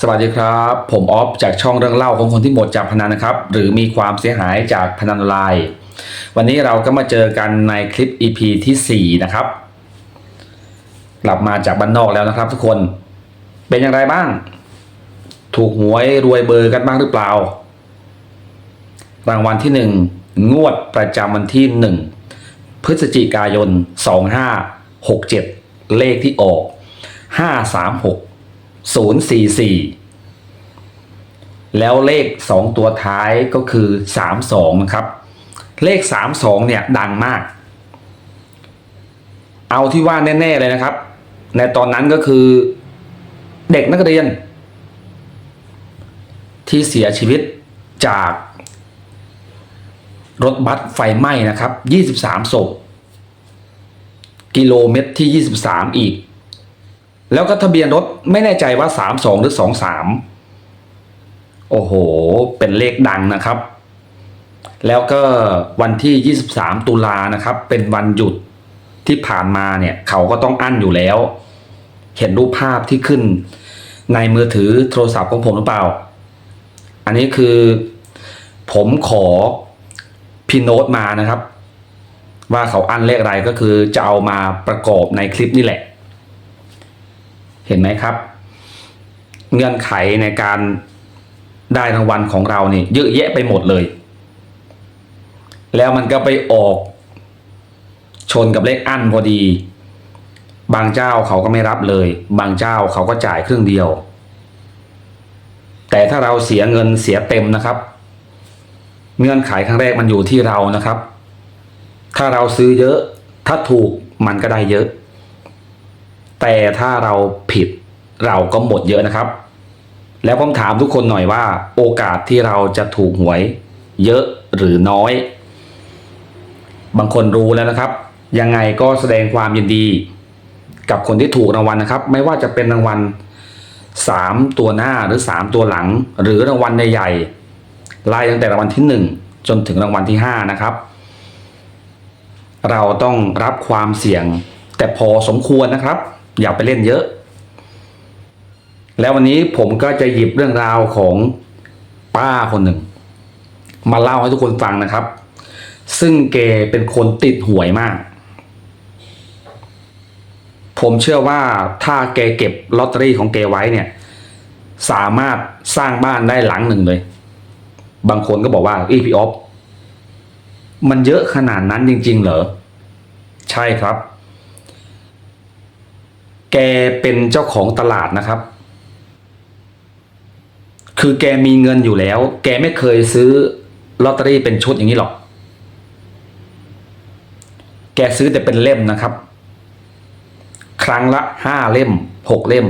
สวัสดีครับ ผมออฟจากช่องเรื่องเล่าของคนที่หมดจากพนันนะครับ หรือมีความเสียหายจากพนันออนไลน์ วันนี้เราก็มาเจอกันในคลิป EP ที่ 4 นะครับ กลับมาจากบ้านนอกแล้วนะครับ ทุกคนเป็นอย่างไรบ้าง ถูกหวยรวยเบอร์กันบ้างหรือเปล่า รางวัลที่ 1 งวดประจำวันที่ 1 พฤศจิกายน 2567 เลขที่ออก 536 044 แล้วเลข 2 ตัวท้ายก็คือ 32 ครับ เลข 32 เนี่ย ดังมาก เอาที่ว่าแน่ ๆ เลยนะครับ ในตอนนั้นก็คือเด็กนักเรียน ที่เสียชีวิตจากรถบัสไฟไหม้นะครับ 23ศพกิโลเมตรที่ 23 อีก แล้วก็ทะเบียนรถไม่แน่ใจว่า 32 หรือ 23 โอ้โห เป็นเลขดังนะครับ แล้วก็วันที่ 23 ตุลานะครับ เป็นวันหยุดที่ผ่านมาเนี่ย เขาก็ต้องอั้นอยู่แล้ว เห็นรูปภาพที่ขึ้นในมือถือโทรศัพท์ของผมหรือเปล่า อันนี้คือผมขอพินโนตมานะครับ ว่าเขาอั้นเลขอะไรก็คือจะเอามาประกอบในคลิปนี่แหละ เห็นไหมครับ เงื่อนไขในการได้รางวัลของเราเนี่ยเยอะแยะไปหมดเลย แล้วมันก็ไปออก ชนกับเลขอั้นพอดี บางเจ้าเขาก็ไม่รับเลย บางเจ้าเขาก็จ่ายครึ่งเดียว แต่ถ้าเราเสียเงินเสียเต็มนะครับ เงื่อนไขครั้งแรกมันอยู่ที่เรานะครับ ถ้าเราซื้อเยอะ ถ้าถูกมันก็ได้เยอะ แต่ถ้าเราผิดเราก็หมดเยอะนะครับ แล้วผมถามทุกคนหน่อยว่า โอกาสที่เราจะถูกหวย เยอะหรือน้อย บางคนรู้แล้วนะครับ ยังไงก็แสดงความยินดี กับคนที่ถูกรางวัลนะครับ ไม่ว่าจะเป็นรางวัลสามตัวหน้าหรือสามตัวหลัง หรือรางวัลใหญ่ๆไล่ตั้งแต่รางวัลที่หนึ่งจนถึงรางวัลที่ห้านะครับ เราต้องรับความเสี่ยงแต่พอสมควรนะครับ อย่าไปเล่นเยอะ แล้ววันนี้ผมก็จะหยิบเรื่องราวของป้าคนหนึ่ง มาเล่าให้ทุกคนฟังนะครับ ซึ่งแกเป็นคนติดหวยมาก ผมเชื่อว่าถ้าแกเก็บลอตเตอรี่ของแกไว้เนี่ย สามารถสร้างบ้านได้หลังหนึ่งเลย บางคนก็บอกว่าอีพีออฟมันเยอะขนาดนั้นจริง ๆ เหรอ ใช่ครับ แกเป็นเจ้าของตลาดนะครับ คือแกมีเงินอยู่แล้ว แกไม่เคยซื้อลอตเตอรี่เป็นชุดอย่างนี้หรอก แกซื้อแต่เป็นเล่มนะครับ ครั้งละห้าเล่มหกเล่ม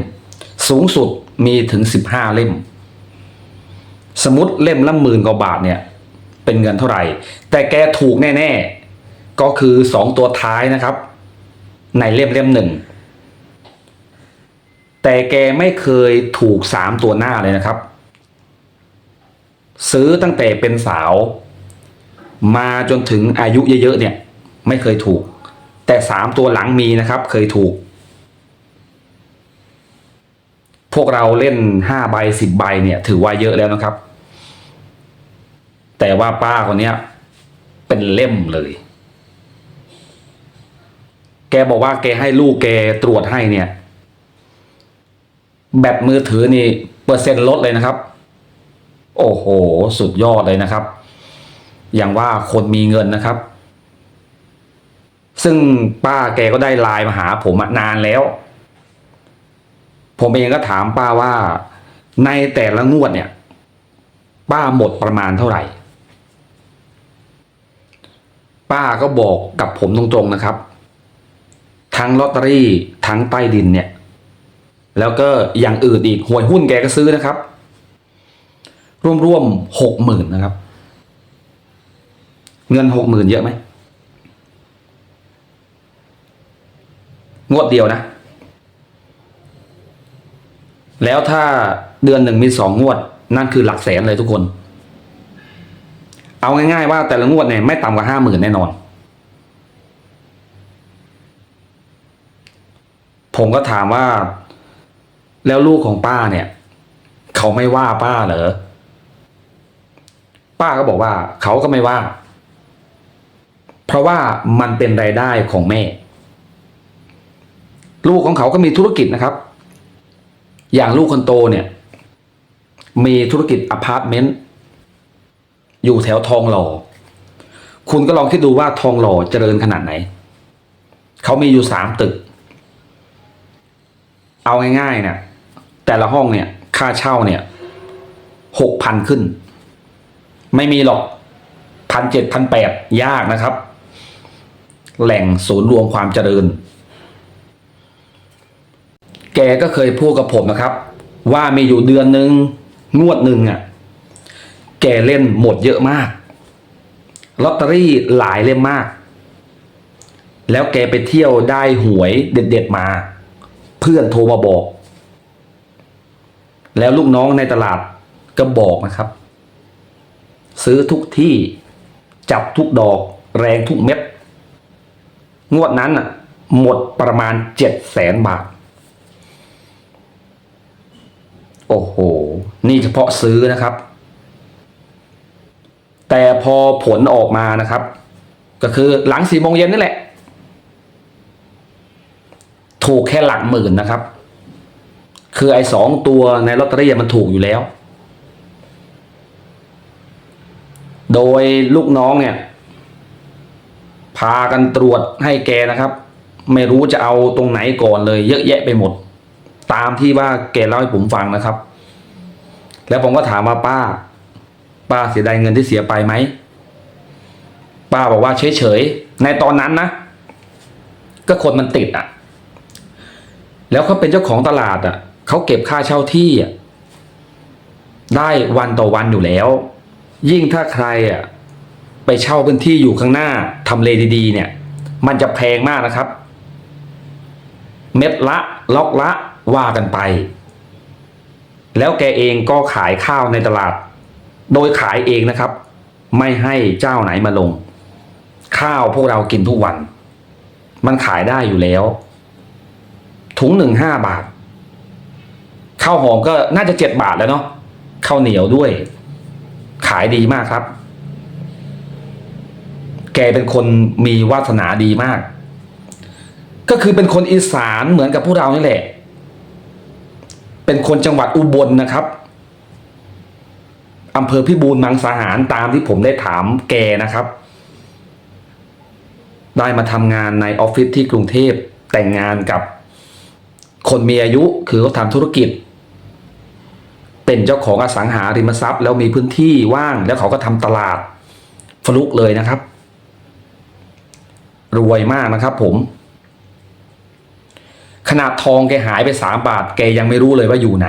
สูงสุดมีถึงสิบห้าเล่ม สมมติเล่มละหมื่นกว่าบาทเนี่ย เป็นเงินเท่าไหร่ แต่แกถูกแน่ ๆ ก็คือสองตัวท้ายนะครับ ในเล่มเล่มหนึ่ง แต่แกไม่เคยถูกสามตัวหน้าเลยนะครับ ซื้อตั้งแต่เป็นสาว มาจนถึงอายุเยอะๆเนี่ย ไม่เคยถูก แต่สามตัวหลังมีนะครับ เคยถูก พวกเราเล่นห้าใบสิบใบเนี่ย ถือว่าเยอะแล้วนะครับ แต่ว่าป้าคนนี้เป็นเล่มเลยแกบอกว่าแกให้ลูกแกตรวจให้เนี่ย แบตมือถือนี่เปอร์เซ็นต์ลดเลยนะครับ โอ้โห สุดยอดเลยนะครับ อย่างว่าคนมีเงินนะครับ ซึ่งป้าแกก็ได้ไลน์มาหาผมนานแล้ว ผมเองก็ถามป้าว่าในแต่ละงวดเนี่ย ป้าหมดประมาณเท่าไหร่ ป้าก็บอกกับผมตรงๆนะครับ ทั้งลอตเตอรี่ทั้งใต้ดินเนี่ย แล้วก็อย่างอื่นอีกหวยหุ้นแกก็ซื้อนะครับร่วมๆหกหมื่นนะครับ เงินหกหมื่นเยอะไหมงวดเดียวนะ แล้วถ้าเดือนหนึ่งมีสองงวด นั่นคือหลักแสนเลยทุกคน เอาง่ายๆว่าแต่ละงวดเนี่ยไม่ต่ำกว่าห้าหมื่นแน่นอน ผมก็ถามว่า แล้วลูกของป้าเนี่ย เขาไม่ว่าป้าเหรอ ป้าก็บอกว่า เขาก็ไม่ว่า เพราะว่ามันเป็นรายได้ของแม่ ลูกของเขาก็มีธุรกิจนะครับ อย่างลูกคนโตเนี่ย มีธุรกิจอพาร์ตเมนต์อยู่แถวทองหล่อ คุณก็ลองคิดดูว่าทองหล่อเจริญขนาดไหน เขามีอยู่สามตึก เอาง่ายๆเนี่ย แต่ละห้องเนี่ย ค่าเช่าเนี่ยหกพันขึ้น ไม่มีหรอกพันเจ็ดพันแปดยากนะครับ แหล่งศูนย์รวมความเจริญ แกก็เคยพูดกับผมนะครับ ว่ามีอยู่เดือนหนึ่งงวดหนึ่งอะ แกเล่นหมดเยอะมากลอตเตอรี่หลายเล่มมาก แล้วแกไปเที่ยวได้หวยเด็ดๆมา เพื่อนโทรมาบอก แล้วลูกน้องในตลาดก็บอกนะครับ ซื้อทุกที่จับทุกดอก แรงทุกเม็ด งวดนั้นอะ หมดประมาณเจ็ดแสนบาท โอ้โห นี่เฉพาะซื้อนะครับ แต่พอผลออกมานะครับ ก็คือหลังสี่โมงเย็นนี่แหละ ถูกแค่หลักหมื่นนะครับ คือไอ้สองตัวในลอตเตอรี่มันถูกอยู่แล้ว โดยลูกน้องเนี่ย พากันตรวจให้แกนะครับ ไม่รู้จะเอาตรงไหนก่อนเลย เยอะแยะไปหมด ตามที่ว่าแกเล่าให้ผมฟังนะครับ แล้วผมก็ถามว่าป้า ป้าเสียดายเงินที่เสียไปไหมป้าบอกว่าเฉยๆ ในตอนนั้นนะ ก็คนมันติดอะ แล้วเขาเป็นเจ้าของตลาดอะ เขาเก็บค่าเช่าที่ได้วันต่อวันอยู่แล้ว ยิ่งถ้าใครอะไปเช่าพื้นที่อยู่ข้างหน้าทำเลดีๆ เนี่ย มันจะแพงมากนะครับ เม็ดละล็อกละว่ากันไป แล้วแกเองก็ขายข้าวในตลาด โดยขายเองนะครับ ไม่ให้เจ้าไหนมาลง ข้าวพวกเรากินทุกวัน มันขายได้อยู่แล้ว ถุงหนึ่งห้าบาท ข้าวหอมก็น่าจะเจ็ดบาทแล้วเนาะข้าวเหนียวด้วย ขายดีมากครับ แกเป็นคนมีวาสนาดีมาก ก็คือเป็นคนอีสานเหมือนกับพวกเรานี่แหละ เป็นคนจังหวัดอุบลนะครับอำเภอพิบูลมังสาหารตามที่ผมได้ถามแกนะครับ ได้มาทำงานในออฟฟิศที่กรุงเทพแต่งงานกับคนมีอายุคือเขาทำธุรกิจ เป็นเจ้าของอสังหาริมทรัพย์ แล้วมีพื้นที่ว่างแล้วเขาก็ทำตลาดฟลุกเลยนะครับ รวยมากนะครับ ผม ขนาดทองแกหายไปสามบาท แกยังไม่รู้เลยว่าอยู่ไหน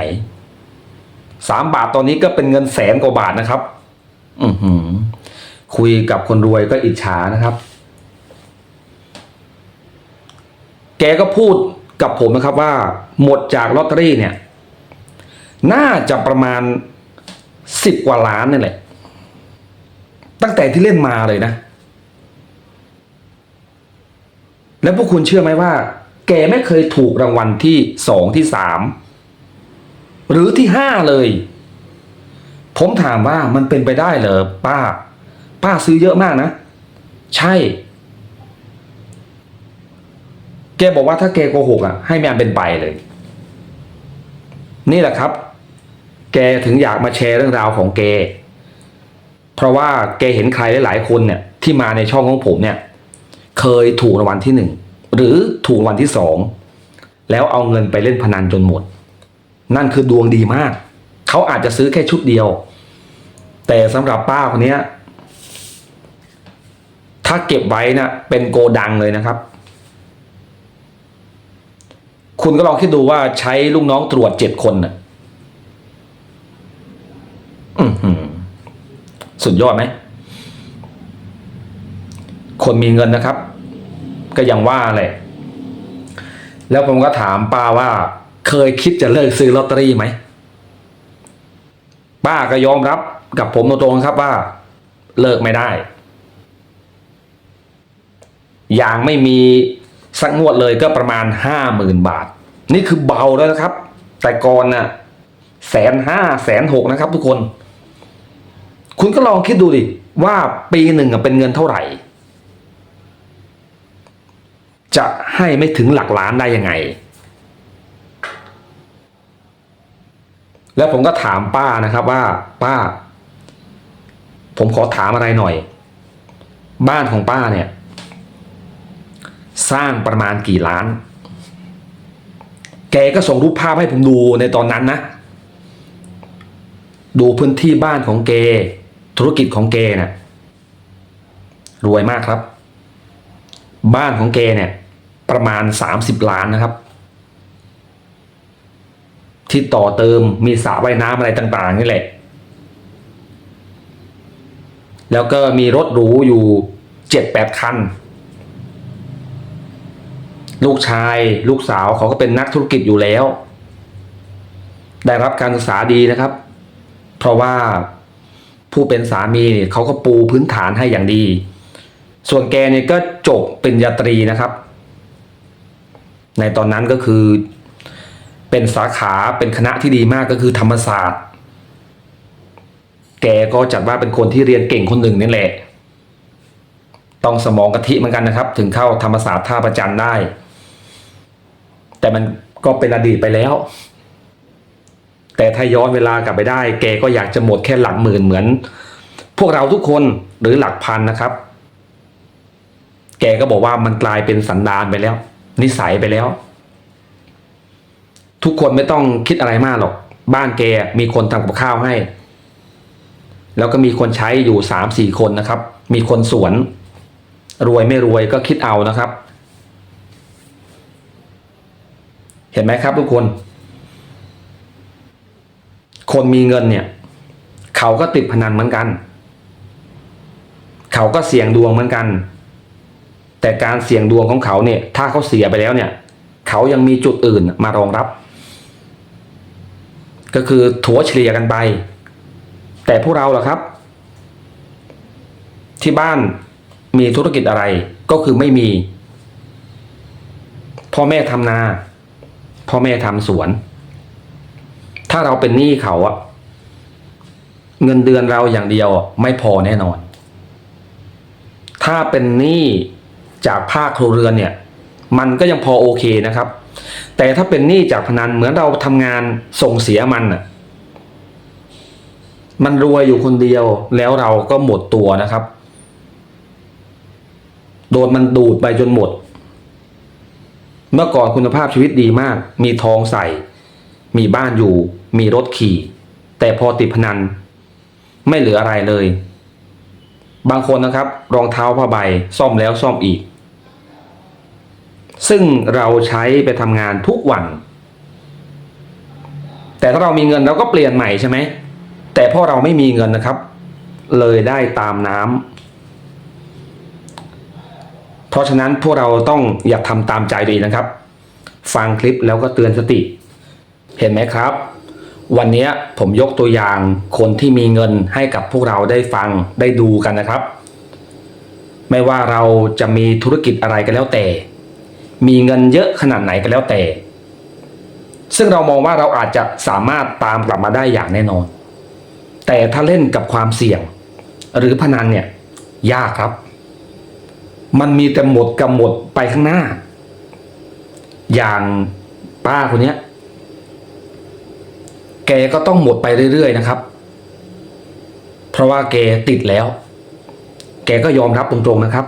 สามบาทตอนนี้ก็เป็นเงินแสนกว่าบาทนะครับ อือหือ คุยกับคนรวยก็อิจฉานะครับ แกก็พูดกับผมนะครับว่า หมดจากลอตเตอรี่เนี่ย น่าจะประมาณสิบกว่าล้านนี่แหละ ตั้งแต่ที่เล่นมาเลยนะ แล้วพวกคุณเชื่อไหมว่า แกไม่เคยถูกรางวัลที่สองที่สามหรือที่ห้าเลย ผมถามว่ามันเป็นไปได้เหรอป้า ป้าซื้อเยอะมากนะ ใช่ แกบอกว่าถ้าแกโกหกอะ ให้แม่เป็นไปเลย นี่แหละครับ แกถึงอยากมาแชร์เรื่องราวของแก เพราะว่าแกเห็นใครหลายๆคนเนี่ยที่มาในช่องของผมเนี่ย เคยถูกรางวัลที่หนึ่งหรือถูกรางวัลที่สองแล้วเอาเงินไปเล่นพนันจนหมด นั่นคือดวงดีมาก เขาอาจจะซื้อแค่ชุดเดียว แต่สำหรับป้าคนนี้ถ้าเก็บไว้นะเป็นโกดังเลยนะครับ คุณก็ลองคิดดูว่าใช้ลูกน้องตรวจเจ็ดคนนะ สุดยอดไหม คนมีเงินนะครับ ก็ยังว่าแหละแล้วผมก็ถามป้าว่า เคยคิดจะเลิกซื้อลอตเตอรี่ไหม ป้าก็ยอมรับกับผมตรงๆครับว่า เลิกไม่ได้ อย่างไม่มีสักงวดเลยก็ประมาณห้าหมื่นบาท นี่คือเบาแล้วนะครับ แต่ก่อนน่ะแสนห้าแสนหกนะครับทุกคน คุณก็ลองคิดดูดิว่าปีหนึ่งเป็นเงินเท่าไหร่ จะให้ไม่ถึงหลักล้านได้ยังไง แล้วผมก็ถามป้านะครับว่า ป้า ผมขอถามอะไรหน่อย บ้านของป้าเนี่ย สร้างประมาณกี่ล้าน แกก็ส่งรูปภาพให้ผมดูในตอนนั้นนะ ดูพื้นที่บ้านของแก ธุรกิจของแกเนี่ยรวยมากครับ บ้านของแกเนี่ย ประมาณสามสิบล้านนะครับ ที่ต่อเติมมีสระว่ายน้ำอะไรต่าง ๆ นี่แหละ แล้วก็มีรถหรูอยู่เจ็ดแปดคัน ลูกชายลูกสาวเขาก็เป็นนักธุรกิจอยู่แล้ว ได้รับการศึกษาดีนะครับ เพราะว่า ผู้เป็นสามีเนี่ยเขาก็ปูพื้นฐานให้อย่างดี ส่วนแกเนี่ยก็จบปริญญาตรีนะครับ ในตอนนั้นก็คือเป็นสาขาเป็นคณะที่ดีมากก็คือธรรมศาสตร์ แกก็จัดว่าเป็นคนที่เรียนเก่งคนหนึ่งนี่แหละ ต้องสมองกะทิเหมือนกันนะครับ ถึงเข้าธรรมศาสตร์ท่าประจันได้ แต่มันก็เป็นอดีตไปแล้ว แต่ถ้าย้อนเวลากลับไปได้ แกก็อยากจะหมดแค่หลักหมื่นเหมือน พวกเราทุกคนหรือหลักพันนะครับ แกก็บอกว่ามันกลายเป็นสันดานไปแล้ว นิสัยไปแล้ว ทุกคนไม่ต้องคิดอะไรมากหรอก บ้านแกมีคนทำกับข้าวให้ แล้วก็มีคนใช้อยู่สามสี่คนนะครับ มีคนสวน รวยไม่รวยก็คิดเอานะครับ เห็นไหมครับทุกคน คนมีเงินเนี่ย เขาก็ติดพนันเหมือนกัน เขาก็เสี่ยงดวงเหมือนกัน แต่การเสี่ยงดวงของเขาเนี่ย ถ้าเขาเสียไปแล้วเนี่ย เขายังมีจุดอื่นมารองรับ ก็คือถัวเฉลี่ยกันไป แต่พวกเราล่ะครับ ที่บ้านมีธุรกิจอะไรก็คือไม่มี พ่อแม่ทำนา พ่อแม่ทำสวน ถ้าเราเป็นหนี้เขาอะเงินเดือนเราอย่างเดียวไม่พอแน่นอน ถ้าเป็นหนี้จากภาคครัวเรือนเนี่ย มันก็ยังพอโอเคนะครับ แต่ถ้าเป็นหนี้จากพนันเหมือนเราทำงานส่งเสียมันอะมันรวยอยู่คนเดียวแล้วเราก็หมดตัวนะครับ โดนมันดูดไปจนหมด เมื่อก่อนคุณภาพชีวิตดีมาก มีทองใส่ มีบ้านอยู่ มีรถขี่ แต่พอติดพนัน ไม่เหลืออะไรเลย บางคนนะครับ รองเท้าผ้าใบซ่อมแล้วซ่อมอีก ซึ่งเราใช้ไปทำงานทุกวัน แต่ถ้าเรามีเงินเราก็เปลี่ยนใหม่ใช่ไหมแต่พอเราไม่มีเงินนะครับ เลยได้ตามน้ำเพราะฉะนั้นพวกเราต้องอย่าทำตามใจตัวเองนะครับ ฟังคลิปแล้วก็เตือนสติ เห็นไหมครับ วันนี้ผมยกตัวอย่างคนที่มีเงินให้กับพวกเราได้ฟังได้ดูกันนะครับ ไม่ว่าเราจะมีธุรกิจอะไรก็แล้วแต่ มีเงินเยอะขนาดไหนก็แล้วแต่ ซึ่งเรามองว่าเราอาจจะสามารถตามกลับมาได้อย่างแน่นอน แต่ถ้าเล่นกับความเสี่ยง หรือพนันเนี่ยยากครับ มันมีแต่หมดกับหมดไปข้างหน้า อย่างป้าคนนี้ แกก็ต้องหมดไปเรื่อยๆนะครับ เพราะว่าแกติดแล้ว แกก็ยอมรับตรงๆนะครับ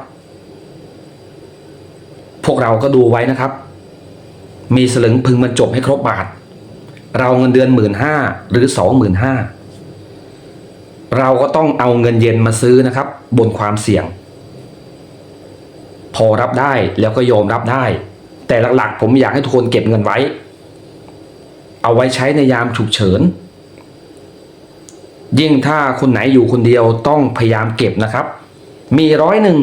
พวกเราก็ดูไว้นะครับ มีสลึงพึงมันจบให้ครบบาท เราเงินเดือนหมื่นห้าหรือสองหมื่นห้าเราก็ต้องเอาเงินเย็นมาซื้อนะครับ บนความเสี่ยง พอรับได้แล้วก็ยอมรับได้ แต่หลักๆ ผมอยากให้ทุกคนเก็บเงินไว้ เอาไว้ใช้ในยามฉุกเฉิน ยิ่งถ้าคนไหนอยู่คนเดียวต้องพยายามเก็บนะครับ มีร้อยหนึ่ง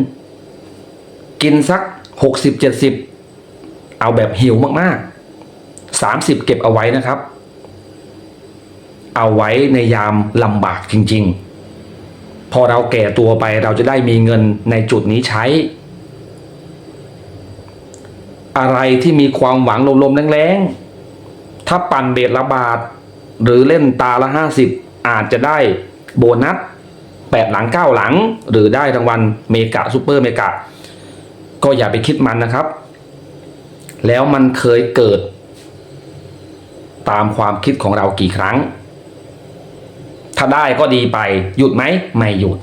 กินสักหกสิบเจ็ดสิบเอาแบบหิวมากๆสามสิบเก็บเอาไว้นะครับ เอาไว้ในยามลำบากจริง ๆ พอเราแก่ตัวไปเราจะได้มีเงินในจุดนี้ใช้ อะไรที่มีความหวังลมๆแรงๆ ถ้าปั่นเบ็ดละบาท หรือเล่นตาละห้าสิบอาจจะได้โบนัสแปดหลังเก้าหลัง หรือได้รางวัลเมกะซูเปอร์เมกะ ก็อย่าไปคิดมันนะครับ แล้วมันเคยเกิด ตามความคิดของเรากี่ครั้ง ถ้าได้ก็ดีไป หยุดไหมไม่หยุด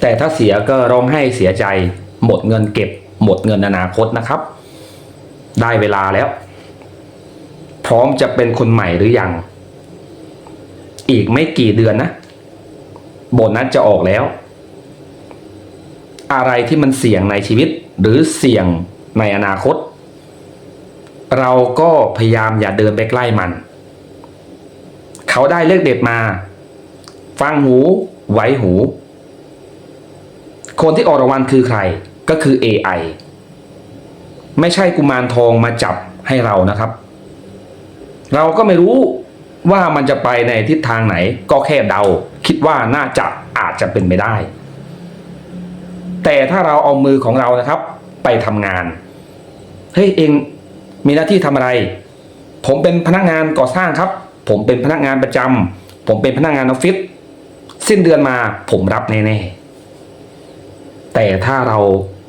แต่ถ้าเสียก็ร้องให้เสียใจ หมดเงินเก็บ หมดเงินอนาคตนะครับ ได้เวลาแล้ว พร้อมจะเป็นคนใหม่หรือยัง อีกไม่กี่เดือนนะ โบนัสจะออกแล้ว อะไรที่มันเสี่ยงในชีวิตหรือเสี่ยงในอนาคต เราก็พยายามอย่าเดินไปใกล้มัน เขาได้เลขเด็ดมา ฟังหูไว้หู คนที่ออกรางวัลคือใครก็คือ AI ไม่ใช่กุมารทองมาจับให้เรานะครับ เราก็ไม่รู้ว่ามันจะไปในทิศทางไหน ก็แค่เดา คิดว่าน่าจะอาจจะเป็นไปได้ แต่ถ้าเราเอามือของเรานะครับ ไปทำงานเฮ้ยเองมีหน้าที่ทำอะไร ผมเป็นพนักงานก่อสร้างครับ ผมเป็นพนักงานประจำผมเป็นพนักงานออฟฟิศสิ้นเดือนมาผมรับแน่ๆแต่ถ้าเรา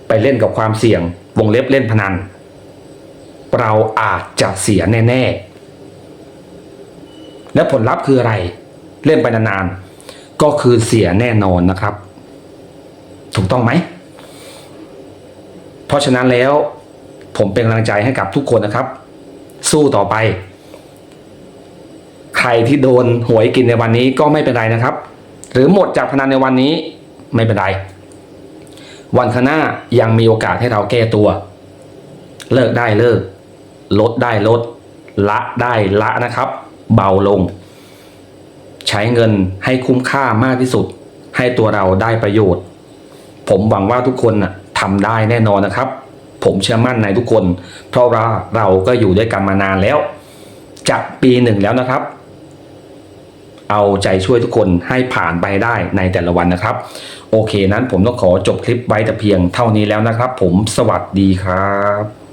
ไปเล่นกับความเสี่ยงวงเล็บเล่นพนัน เราอาจจะเสียแน่ๆ และผลลัพธ์คืออะไร เล่นไปนานๆ ก็คือเสียแน่นอนนะครับ ถูกต้องไหม เพราะฉะนั้นแล้วผมเป็นกำลังใจให้กับทุกคนนะครับ สู้ต่อไป ใครที่โดนหวยกินในวันนี้ก็ไม่เป็นไรนะครับ หรือหมดจากพนันในวันนี้ไม่เป็นไร วันข้างหน้ายังมีโอกาสให้เราแก้ตัว เลิกได้เลิก ลดได้ลด ละได้ละนะครับ เบาลง ใช้เงินให้คุ้มค่ามากที่สุด ให้ตัวเราได้ประโยชน์ ผมหวังว่าทุกคนน่ะทำได้แน่นอนนะครับ ผมเชื่อมั่นในทุกคน เพราะว่าเราก็อยู่ด้วยกันมานานแล้วจะปีหนึ่งแล้วนะครับ เอาใจช่วยทุกคนให้ผ่านไปได้ในแต่ละวันนะครับ โอเคนั้นผมต้องขอจบคลิปไว้แต่เพียงเท่านี้แล้วนะครับ ผมสวัสดีครับ